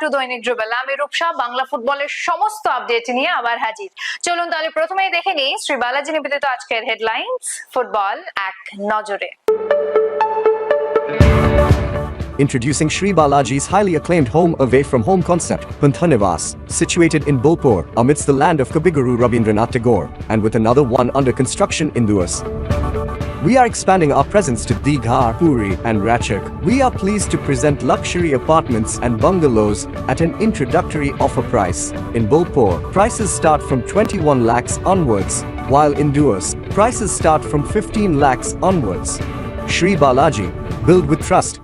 ড্রুবেল আমি রূপসা বাংলা ফুটবলের সমস্ত আপডেট নিয়ে আবার হাজির চলুন তাহলে প্রথমেই দেখে নিই শ্রী বালাজি নিবেদিত আজকের হেডলাইন্স ফুটবল এক নজরে Introducing Sri Balaji's highly acclaimed home away from home concept, Panthanivas, situated in Bolpur, amidst the land of Kabiguru Rabindranath Tagore, and with another one under construction in Duas. We are expanding our presence to Digha, Puri, and Ratchak. We are pleased to present luxury apartments and bungalows at an introductory offer price. In Bolpur, prices start from 21 lakhs onwards, while in Duas, prices start from 15 lakhs onwards. Sri Balaji, build with trust.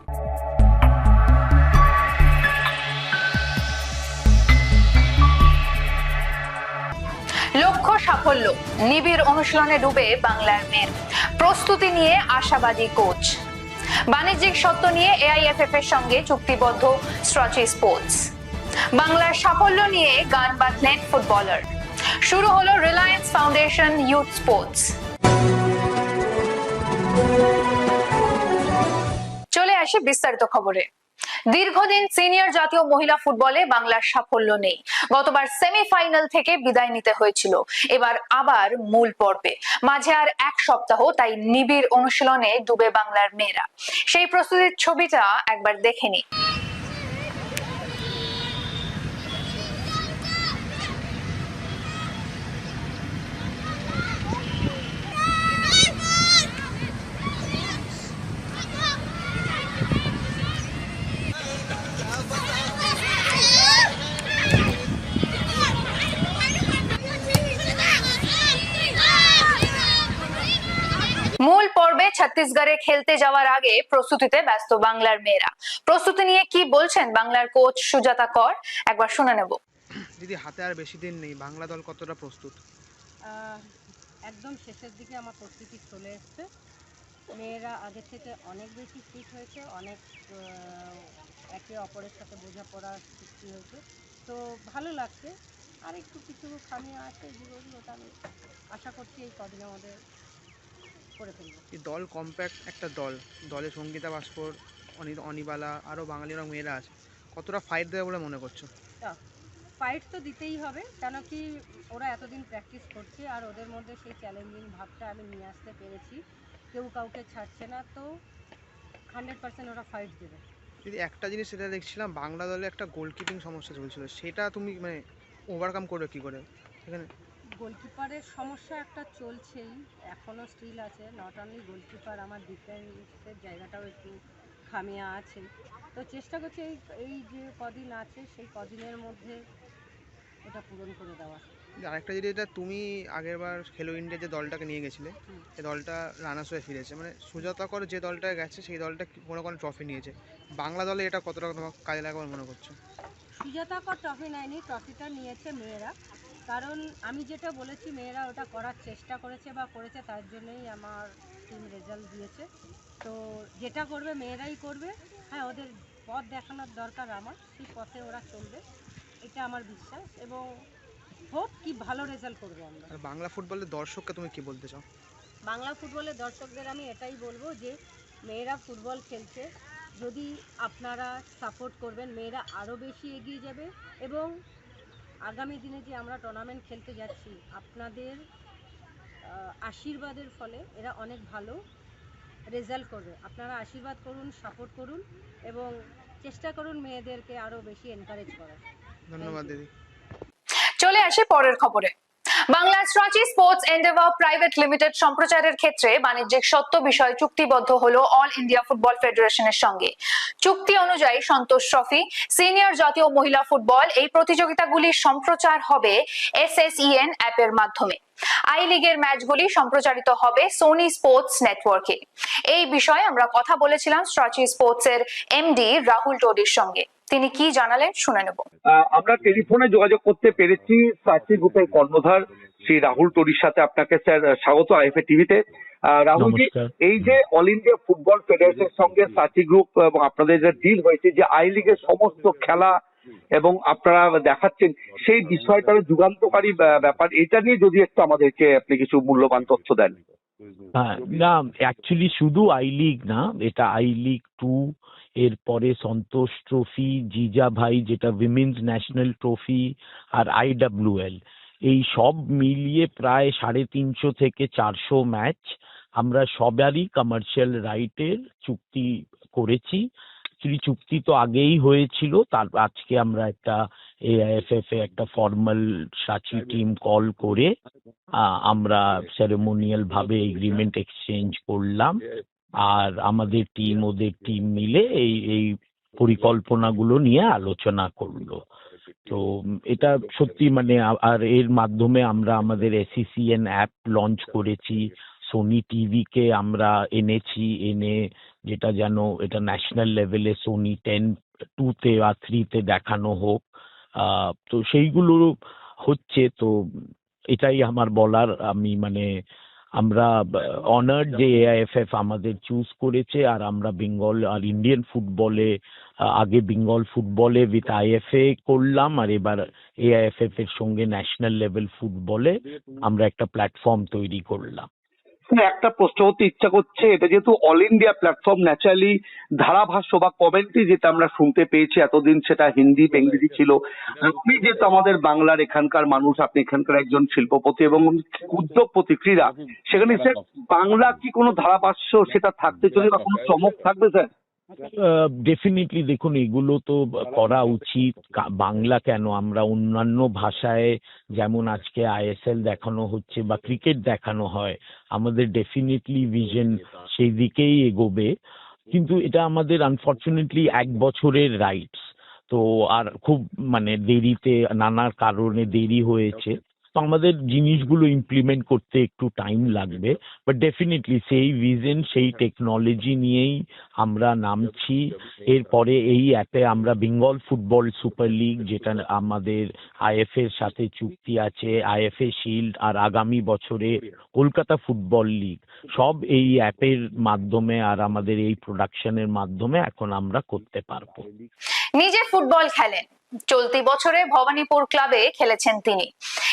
লক্ষ্য সাফল্য নিবিড় অনুশীলনে ডুবে বাংলার মেয়ের প্রস্তুতি নিয়ে আশাবাদী কোচ। বাণিজ্যিক সত্য নিয়ে এআইএফএফ এর সঙ্গে চুক্তিবদ্ধ স্ট্রচি স্পোর্টস। বাংলার সাফল্য নিয়ে গান বাঁধলেন ফুটবলার। শুরু হলো রিলায়েন্স ফাউন্ডেশন ইউথ স্পোর্টস। চলে আসে বিস্তারিত খবরে। দীর্ঘদিন সিনিয়র জাতীয় মহিলা ফুটবলে বাংলার সাফল্য নেই। গতবার সেমিফাইনাল থেকে বিদায় নিতে হয়েছিল। এবার আবার মূল পর্বে। মাঝে আর এক সপ্তাহ, তাই নিবিড় অনুশীলনে ডুবে বাংলার মেয়েরা। সেই প্রস্তুতির ছবিটা একবার দেখে নি মূল পর্বে ছত্তিশগড়ে খেলতে যাওয়ার আগে প্রস্তুতিতে ব্যস্ত বাংলার মেয়েরা। প্রস্তুতি নিয়ে কি বলছেন বাংলার কোচ সুজাতা কর? একবার শুনে নেব। দিদি হাতে আর বেশি দিন নেই। বাংলা দল কতটা প্রস্তুত? একদম শেষের দিকে আমার প্রস্তুতি চলে এসছে। মেয়েরা আগে থেকে অনেক বেশি ফিট হয়েছে অনেক একে অপরের সাথে বোঝাপড়ার সৃষ্টি হয়েছে। তো ভালো লাগছে। আর একটু কিছু খামিয়া আছে যেগুলো ওটা আমি আশা করছি এই কদিনের মধ্যে করে ফেলব। দল কম্প্যাক্ট একটা দল। দলে সঙ্গীতা ভাস্কর অনি অনিবালা আরও বাঙালিরা মেয়েরা আছে। কতটা ফাইট দেবে বলে মনে করছ? ফাইট তো দিতেই হবে কেন কি ওরা এতদিন প্র্যাকটিস করছে আর ওদের মধ্যে সেই চ্যালেঞ্জিং ভাবটা আমি নিয়ে আসতে পেরেছি। কেউ কাউকে ছাড়ছে না তো হান্ড্রেড পার্সেন্ট ওরা ফাইট দেবে। যদি একটা জিনিস সেটা দেখছিলাম বাংলা দলে একটা গোলকিপিং সমস্যা চলছিল। সেটা তুমি মানে ওভারকাম করবে কী করে? সেখানে গোলকিপারের সমস্যা একটা চলছেই এখনও স্টিল আছে। নট অনলি গোলকিপার আমার ডিফেন্সের জায়গাটাও একটু খামিয়া আছে। তো চেষ্টা করছি এই এই যে কদিন আছে সেই কদিনের মধ্যে এটা পূরণ করে দেওয়া। আরেকটা জিনিস এটা তুমি আগেরবার খেলো ইন্ডিয়া যে দলটাকে নিয়ে গেছিলে। সেই দলটা রানার্স হয়ে ফিরেছে। মানে সুজাতা কর যে দলটায় গেছে সেই দলটা কোনো কোনো ট্রফি নিয়েছে। বাংলা দলে এটা কতটা তোমার কাজে লাগবে মনে করছ? সুজাতা কর ট্রফি নেয়নি ট্রফিটা নিয়েছে মেয়েরা। কারণ আমি যেটা বলেছি মেয়েরা ওটা করার চেষ্টা করেছে বা করেছে তার জন্যই আমার টিম রেজাল্ট দিয়েছে। তো যেটা করবে মেয়েরাই করবে। হ্যাঁ ওদের পথ দেখানোর দরকার আমার সেই পথে ওরা চলবে। এটা আমার বিশ্বাস এবং হোপ কি ভালো রেজাল্ট করবে আমরা। আর বাংলা ফুটবলের দর্শককে তুমি কি বলতে চাও? বাংলা ফুটবলের দর্শকদের আমি এটাই বলব যে মেয়েরা ফুটবল খেলছে। যদি আপনারা সাপোর্ট করবেন মেয়েরা আরও বেশি এগিয়ে যাবে এবং আগামী দিনে যে আমরা টুর্নামেন্ট খেলতে যাচ্ছি আপনাদের আহ, আশীর্বাদের ফলে এরা অনেক ভালো রেজাল্ট করবে। আপনারা আশীর্বাদ করুন সাপোর্ট করুন এবং চেষ্টা করুন মেয়েদেরকে আরও বেশি এনকারেজ করার। ধন্যবাদ দিদি। চলে আসে পরের খবরে। বাংলার স্ট্রচি স্পোর্টস এন্ডেভার প্রাইভেট লিমিটেড সম্প্রচারের ক্ষেত্রে বাণিজ্যিক সত্য বিষয়ে চুক্তিবদ্ধ হলো অল ইন্ডিয়া ফুটবল ফেডারেশনের সঙ্গে। চুক্তি অনুযায়ী সন্তোষ ট্রফি, সিনিয়র জাতীয় মহিলা ফুটবল এই প্রতিযোগিতাগুলি সম্প্রচার হবে এসএসইএন অ্যাপের মাধ্যমে। আই লিগের ম্যাচগুলি সম্প্রচারিত হবে সোনি স্পোর্টস নেটওয়ার্কে। এই বিষয়ে আমরা কথা বলেছিলাম স্ট্রচি স্পোর্টস এর এমডি রাহুল টোডির সঙ্গে। তিনি কি জানালেন শুনে নেব। আমরা টেলিফোনে যোগাযোগ করতে পেরেছি সার্চি গ্রুপের কর্ণধার শ্রী রাহুল টোরির সাথে আপনাকে স্যার স্বাগত আইএফএ টিভিতে। রাহুলজি। এই যে অল ইন্ডিয়া ফুটবল ফেডারেশনের সঙ্গে সার্চি গ্রুপ এবং আপনাদের যে ডিল হয়েছে যে আই লিগের সমস্ত খেলা এবং আপনারা দেখাচ্ছেন সেই বিষয়টার যুগান্তকারী ব্যাপার এটা নিয়ে যদি একটু আমাদেরকে আপনি কিছু মূল্যবান তথ্য দেন। হ্যাঁ না অ্যাকচুয়ালি শুধু আই লিগ না এটা আই লিগ টু এরপরে সন্তোষ ট্রফি জিজা ভাই যেটা উইমেন্স ন্যাশনাল ট্রফি আর আইডাব্লিউএল এই সব মিলিয়ে প্রায় সাড়ে তিনশো থেকে চারশো ম্যাচ আমরা সবারই কমার্শিয়াল রাইটের চুক্তি করেছি। অ্যাকচুয়ালি চুক্তি তো আগেই হয়েছিল তার আজকে আমরা একটা এআইএফএফ এ একটা ফর্মাল সাচি টিম কল করে আমরা সেরেমোনিয়াল ভাবে এগ্রিমেন্ট এক্সচেঞ্জ করলাম। আর আমাদের টিম ওদের টিম মিলে এই এই পরিকল্পনাগুলো নিয়ে আলোচনা করল। তো এটা সত্যি মানে আর এর মাধ্যমে আমরা আমাদের এসিসিএন অ্যাপ লঞ্চ করেছি। সোনি টিভিকে আমরা এনেছি, এনে যেটা যেন এটা ন্যাশনাল লেভেলে সোনি টেন টুতে বা থ্রিতে দেখানো হোক। তো সেইগুলো হচ্ছে, তো এটাই আমার বলার। আমি মানে আমরা অনার্ড যে এআইএফএফ আমাদের চুজ করেছে আর আমরা বেঙ্গল আর ইন্ডিয়ান ফুটবলে আগে বেঙ্গল ফুটবলে উইথ আইএফএ করলাম আর এবার এআইএফএফ এর সঙ্গে ন্যাশনাল লেভেল ফুটবলে আমরা একটা প্ল্যাটফর্ম তৈরি করলাম। একটা প্রশ্ন করতে ইচ্ছা করছে, এটা যেহেতু অল ইন্ডিয়া প্ল্যাটফর্ম ন্যাচারালি ধারাভাষ্য বা কমেন্ট্রি যেটা আমরা শুনতে পেয়েছি এতদিন সেটা হিন্দি, ইংরেজি ছিল। আপনি যেহেতু আমাদের বাংলার এখানকার মানুষ, আপনি এখানকার একজন শিল্পপতি এবং উদ্যোগপতি ক্রীড়া সেখানে স্যার বাংলা কি কোনো ধারাভাষ্য সেটা থাকতে চলে বা কোনো চমক থাকবে স্যার ডেফিনেটলি দেখুন, এগুলো তো করা উচিত। বাংলা কেন? আমরা অন্যান্য ভাষায় যেমন আজকে আইএসএল দেখানো হচ্ছে বা ক্রিকেট দেখানো হয়, আমাদের ডেফিনেটলি ভিশন সেই দিকেই এগোবে। কিন্তু এটা আমাদের আনফর্চুনেটলি এক বছরের রাইটস তো আর খুব মানে দেরিতে, নানা কারণে দেরি হয়েছে। তো আমাদের জিনিসগুলো ইমপ্লিমেন্ট করতে একটু টাইম লাগবে বাট ডেফিনেটলি সেই ভিজন সেই টেকনোলজি নিয়েই আমরা নামছি। এরপরে এই অ্যাপে আমরা বেঙ্গল ফুটবল সুপার লিগ যেটা আমাদের আইএফ এর সাথে চুক্তি আছে আইএফএ শিল্ড আর আগামী বছরে কলকাতা ফুটবল লিগ সব এই অ্যাপের মাধ্যমে আর আমাদের এই প্রোডাকশনের মাধ্যমে এখন আমরা করতে পারব। নিজে ফুটবল খেলেন। চলতি বছরে ভবানীপুর ক্লাবে খেলেছেন তিনি।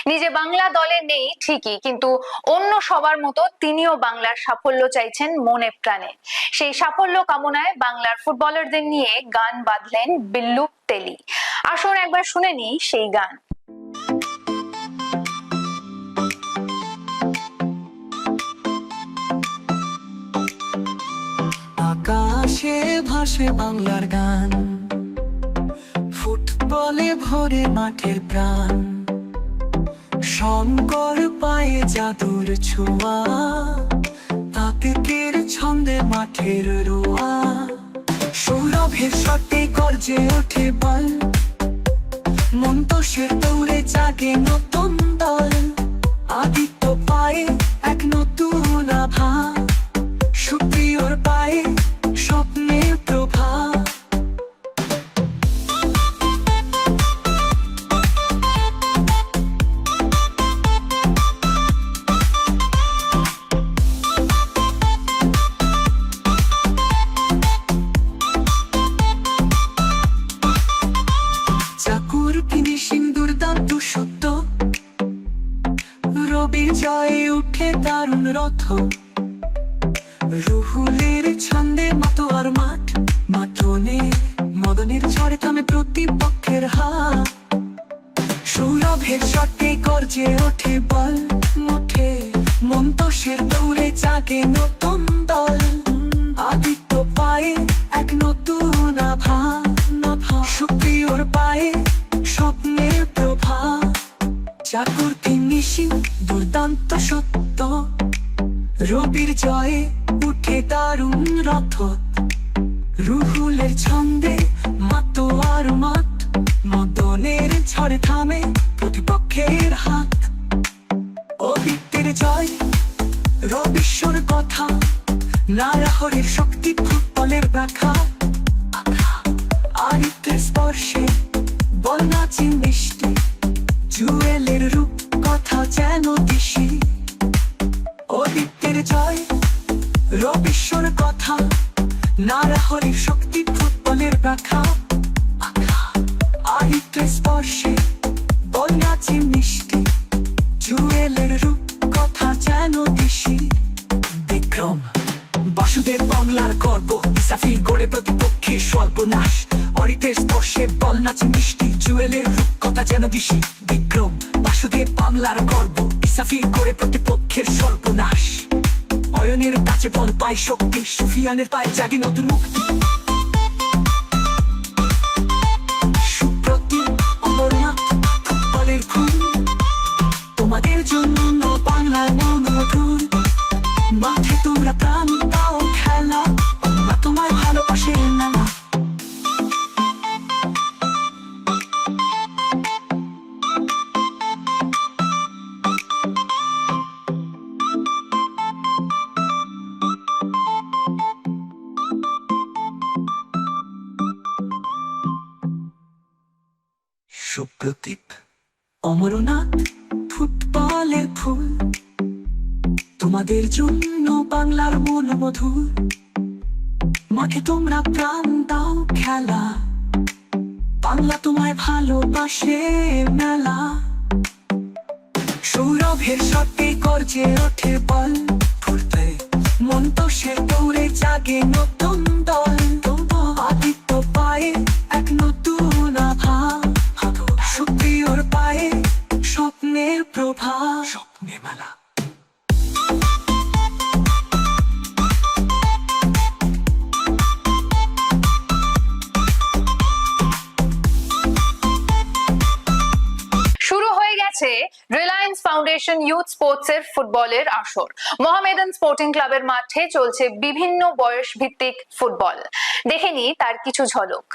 নিজে বাংলা দলে নেই, ঠিকই, কিন্তু অন্য সবার মতো তিনিও বাংলার সাফল্য চাইছেন মনে প্রাণে। সেই সাফল্য কামনায় বাংলার ফুটবলারদের নিয়ে গান বাঁধলেন বিল্লুপ তেলি। আসুন একবার শুনে নিই সেই গান। আকাশে ভাসে বাংলার গান, ফুটবলে ভরে মাঠের প্রাণ। শঙ্কর পায়ে জাদুর ছোঁয়া তাতেকের ছন্দে মাঠের রোয়া। সৌরভের শটে গর্জে ওঠে বল মন্তসের দৌড়ে জাগে নতুন দল। আদিত্য পায়ে এক নতুন আভা। সৌরভের শটে গর্জে ওঠে বল মুঠে মন্তসের দৌড়ে জাগে নতুন দল। আদিত্য পায়ে এক নতুন আভা নভা সুপ্রিয়র পায়ে স্বপ্নের প্রভা। চাকুর ফিনিশিং দুর্দান্ত সত্য। রবির জয়ে উঠে দারুণ রথ। রুহুলের ছন্দে মাতোয়ার মাত মদনের ঝড়ে থামে নারাহরের শক্তি ফুটবলের ব্যাখ্যা আরিত্যের স্পর্শে মিষ্টি। জুয়েলের রূপ কথা যেন দিশি। অদিত্যের জয়, রবিশ্বর কথা। নারাহরির শক্তি ফুটবলের ব্যাখ্যা আরিত্যের স্পর্শে মিষ্টি। জুয়েলের রূপ কথা যেন দিশি। বিক্রম। বাসুদেব বাংলার গর্ব। সাফি গড়ে প্রতিপক্ষের সর্বনাশ। অরিতের স্পর্শে বল নাচে মিষ্টি। জুয়েলের রূপকথা যেন দিশি। বিক্রম, বাসুদেব বাংলার গর্ব। সাফি গড়ে প্রতিপক্ষের সর্বনাশ। অয়নের কাছে বল পায় শক্তি। সুফিয়ানের পায় জাগে নতুন মুক্তি। সুপ্রতিম অমরনাথ ফুটবলের খুন তোমাদের জন্য সুপ্রদীপ অমরনাথ ফুটবলের ফুল। তোমাদের জন্য বাংলার মন মধুর। মাঠে তোমরা প্রাণ দাও খেলা। বাংলা তোমায় ভালোবাসে মেলা। সৌরভের সত্যি গর্জে ওঠে বল ফুটতে মন তো সে দৌড়ে জাগে নতুন দল। হয়ে গেছে রিলায়েন্স ফাউন্ডেশন ইউথ স্পোর্টস এর ফুটবলের আসর। মোহামেডান স্পোর্টিং ক্লাবের মাঠে চলছে বিভিন্ন বয়স ভিত্তিক ফুটবল দেখে নি তার কিছু ঝলক।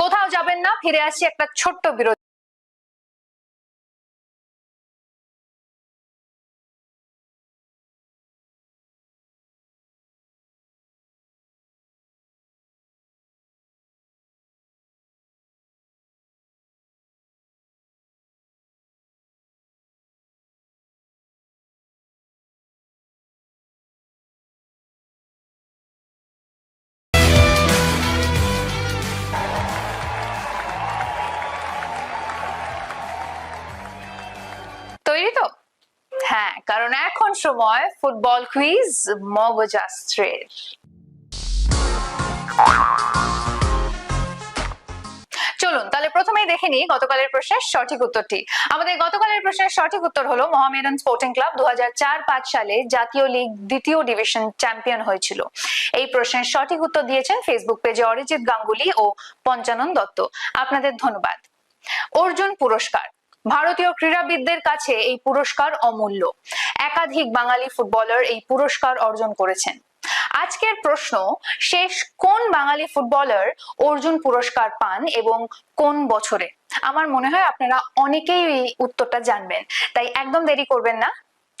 কোথাও যাবেন না ফিরে আসি একটা ছোট্ট বিরতি। তৈরি তো? হ্যাঁ কারণ এখন সময় ফুটবল কুইজ মগজাস্ত্রের। চলুন, তাহলে প্রথমেই দেখে নিই গতকালের প্রশ্নের সঠিক উত্তরটি। আমাদের গতকালের প্রশ্নের সঠিক উত্তর হলো মোহামেডান স্পোর্টিং ক্লাব দু পাঁচ সালে জাতীয় লীগ দ্বিতীয় ডিভিশন চ্যাম্পিয়ন হয়েছিল। এই প্রশ্নের সঠিক উত্তর দিয়েছেন ফেসবুক পেজে অরিজিৎ গাঙ্গুলি ও পঞ্চানন দত্ত। আপনাদের ধন্যবাদ। অর্জুন পুরস্কার। ভারতীয় ক্রীড়াবিদদের কাছে এই পুরস্কার অমূল্য। একাধিক বাঙালি ফুটবলার এই পুরস্কার অর্জন করেছেন। আজকের প্রশ্ন, শেষ কোন বাঙালি ফুটবলার অর্জুন পুরস্কার পান এবং কোন বছরে? আমার মনে হয় আপনারা অনেকেই এই উত্তরটা জানবেন। তাই একদম দেরি করবেন না।